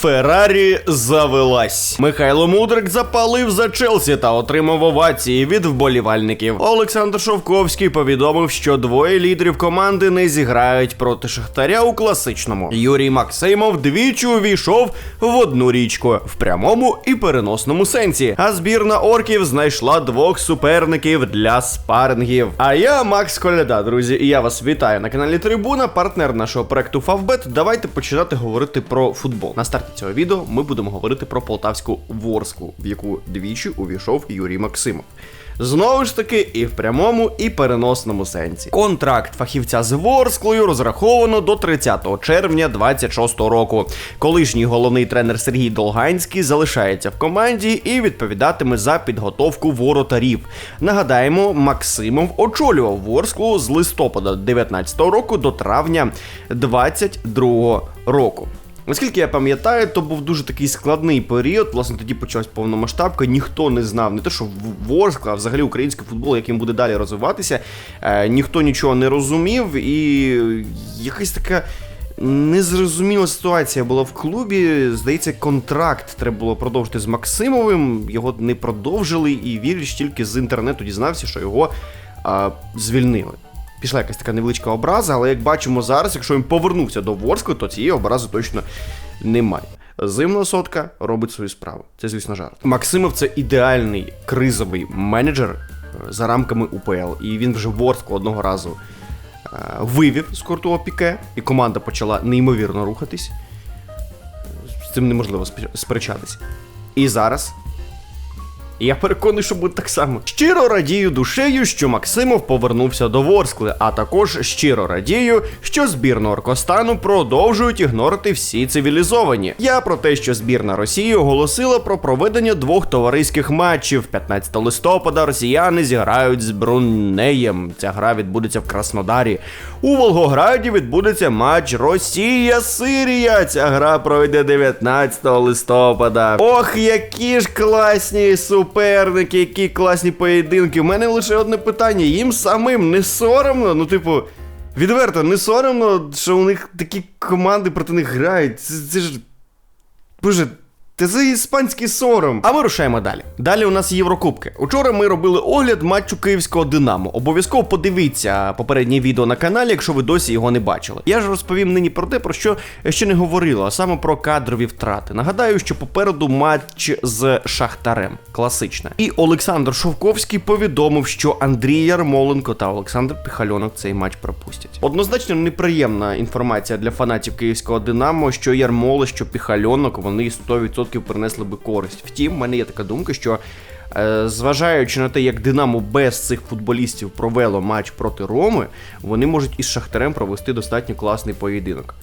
Феррарі завелась. Михайло Мудрик запалив за Челсі та отримав овації від вболівальників. Олександр Шовковський повідомив, що двоє лідерів команди не зіграють проти Шахтаря у класичному. Юрій Максимов двічі увійшов в одну річку в прямому і переносному сенсі. А збірна орків знайшла двох суперників для спарингів. А я Макс Коляда, друзі, і я вас вітаю на каналі Трибуна, партнер нашого проекту Фавбет. Давайте починати говорити про футбол. На старті цього відео ми будемо говорити про полтавську Ворсклу, в яку двічі увійшов Юрій Максимов. Знову ж таки, і в прямому, і переносному сенсі. Контракт фахівця з Ворсклою розраховано до 30 червня 26 року. Колишній головний тренер Сергій Долганський залишається в команді і відповідатиме за підготовку воротарів. Нагадаємо, Максимов очолював Ворсклу з листопада 19 року до травня 22 року. Наскільки я пам'ятаю, то був дуже такий складний період. Власне, тоді почалась повномасштабка. Ніхто не знав, не те, що Ворскла, а взагалі український футбол, яким буде далі розвиватися. Е, ніхто нічого не розумів, і якась така. Незрозуміла ситуація була в клубі. Здається, контракт треба було продовжити з Максимовим. Його не продовжили, і Віріч тільки з інтернету дізнався, що його а, звільнили. Пішла якась така невеличка образа, але як бачимо зараз, якщо він повернувся до Ворскли, то цієї образи точно немає. Зимна сотка робить свою справу. Це, звісно, жарт. Максимов це ідеальний кризовий менеджер е, за рамками УПЛ. І він вже Ворсклу одного разу е, вивів з кортового піке, і команда почала неймовірно рухатись. З цим неможливо спе- сперечатися. І зараз я переконаний, що буде так само. Щиро радію душею, що Максимов повернувся до Ворскли, а також щиро радію, що збірну Оркостану продовжують ігнорити всі цивілізовані. Я про те, що збірна Росії оголосила про проведення двох товариських матчів. 15 листопада росіяни зіграють з Брунеєм. Ця гра відбудеться в Краснодарі. У Волгограді відбудеться матч Росія-Сирія. Ця гра пройде 19 листопада. Ох, які ж класні суперники, які класні поєдинки. У мене лише одне питання: їм самим не соромно? Ну, типу, відверто, не соромно, що у них такі команди проти них грають. Це, це ж. Боже. За іспанський сором. А ми рушаємо далі. Далі у нас Єврокубки. Учора ми робили огляд матчу київського Динамо. Обов'язково подивіться попереднє відео на каналі, якщо ви досі його не бачили. Я ж розповім нині про те, про що ще не говорила, а саме про кадрові втрати. Нагадаю, що попереду матч з Шахтарем. Класичне. І Олександр Шовковський повідомив, що Андрій Ярмоленко та Олександр Піхальонок цей матч пропустять. Однозначно неприємна інформація для фанатів київського Динамо, що Ярмоле, що Піхальонок, вони 100% принесли би користь. Втім, в мене є така думка, що. е, Зважаючи на те, як Динамо без цих футболістів провело матч проти Роми, вони можуть із Шахтарем провести достатньо класний поєдинок.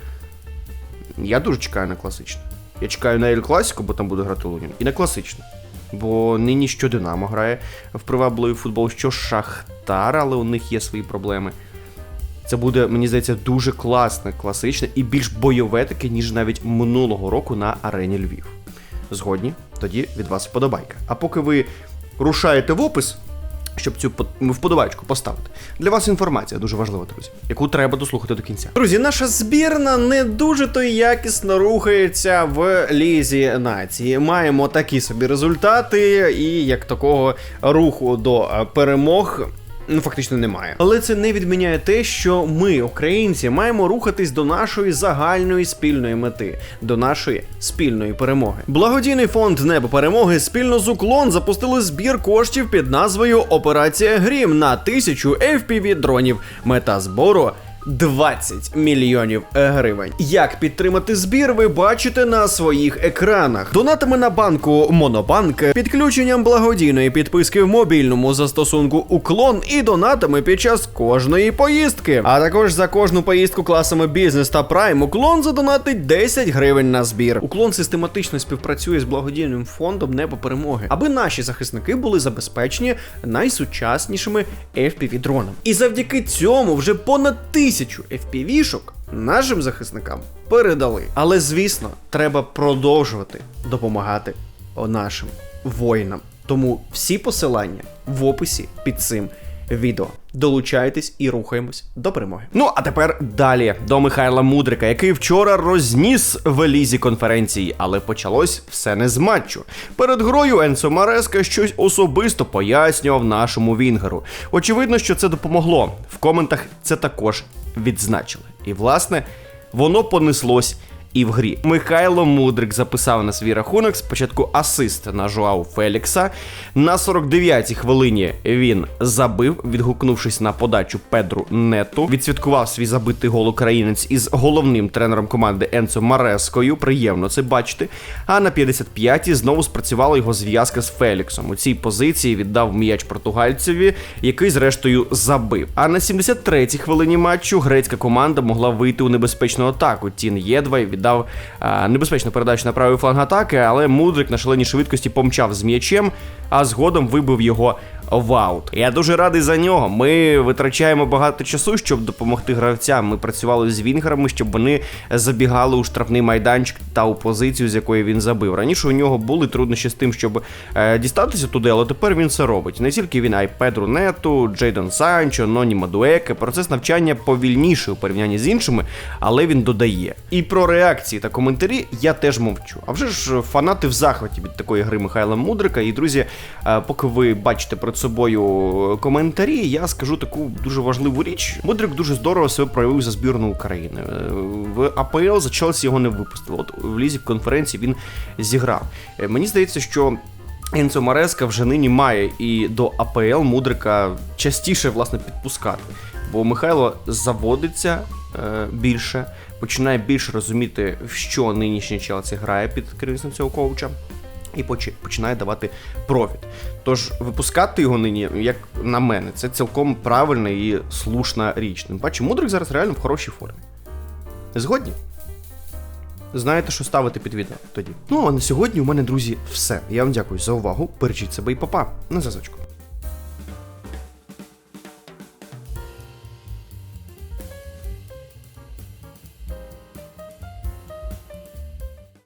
Я дуже чекаю на класичне. Я чекаю на Ель Класіку, бо там буде грати Лунін, і на класичне. Бо нині що Динамо грає в привабливий футбол, що Шахтар, але у них є свої проблеми. Це буде, мені здається, дуже класне, класичне і більш бойове таке, ніж навіть минулого року на арені Львів. Згодні? Тоді від вас вподобайка. А поки ви рушаєте в опис, щоб цю по- вподобайку поставити. Для вас інформація дуже важлива, друзі, яку треба дослухати до кінця. Друзі, наша збірна не дуже то якісно рухається в лізі нації. Маємо такі собі результати, і як такого руху до е, перемог. Ну, фактично немає. Але це не відміняє те, що ми, українці, маємо рухатись до нашої загальної спільної мети, до нашої спільної перемоги. Благодійний фонд Небо перемоги спільно з Уклон запустили збір коштів під назвою Операція Грім на тисячу FPV дронів. Мета збору 20 мільйонів гривень. Як підтримати збір, ви бачите на своїх екранах. Донатами на банку Монобанк, підключенням благодійної підписки в мобільному застосунку Уклон і донатами під час кожної поїздки. А також за кожну поїздку класами бізнес та прайм Уклон задонатить 10 гривень на збір. Уклон систематично співпрацює з благодійним фондом Небо перемоги, аби наші захисники були забезпечені найсучаснішими FPV дронами. І завдяки цьому вже понад тисячу FPV-шок нашим захисникам передали. Але звісно, треба продовжувати допомагати нашим воїнам. Тому всі посилання в описі під цим відео. Долучайтесь і рухаємось до перемоги. Ну а тепер далі до Михайла Мудрика, який вчора розніс в елізі конференції, але почалось все не з матчу. Перед грою Енсо Мареска щось особисто пояснював нашому Вінгеру. Очевидно, що це допомогло. В коментах це також відзначили. І власне воно понеслось і в грі. Михайло Мудрик записав на свій рахунок спочатку асист на Жуау Фелікса. На 49-й хвилині він забив, відгукнувшись на подачу Педру Нету. Відсвяткував свій забитий гол українець із головним тренером команди Енцо Марескою. Приємно це бачити. А на 55-й знову спрацювала його зв'язка з Феліксом. У цій позиції віддав м'яч португальцеві, який зрештою забив. А на 73-й хвилині матчу грецька команда могла вийти у небезпечну атаку. Тін Єдвай віддав а, небезпечну передачу на правий фланг атаки, але Мудрик на шаленій швидкості помчав з м'ячем, а згодом вибив його в аут. Я дуже радий за нього. Ми витрачаємо багато часу, щоб допомогти гравцям. Ми працювали з вінгерами, щоб вони забігали у штрафний майданчик та у позицію, з якої він забив. Раніше у нього були труднощі з тим, щоб е, дістатися туди, але тепер він це робить. Не тільки він, а й Педру Нету, Джейдон Санчо, Ноні Мадуеке. Процес навчання повільніший у порівнянні з іншими, але він додає. І про реакції та коментарі я теж мовчу. А вже ж фанати в захваті від такої гри Михайла Мудрика. І друзі, е, поки ви бачите собою коментарі, я скажу таку дуже важливу річ. Мудрик дуже здорово себе проявив за збірну України. Е, В АПЛ за Челсі його не випустили. От в лізі конференції він зіграв. Е, Мені здається, що. Енцо Мареска вже нині має і до АПЛ Мудрика частіше власне підпускати. Бо Михайло заводиться е, більше, починає більше розуміти, в що нинішній Челсі грає під керівництвом цього коуча. І починає давати профіт. Тож випускати його нині, як на мене, це цілком правильна і слушна річ. Тим паче, Мудрик зараз реально в хорошій формі. Згодні? Знаєте, що ставити під відео тоді. Ну а на сьогодні у мене, друзі, все. Я вам дякую за увагу. Бережіть себе і папа. На зв'язочку.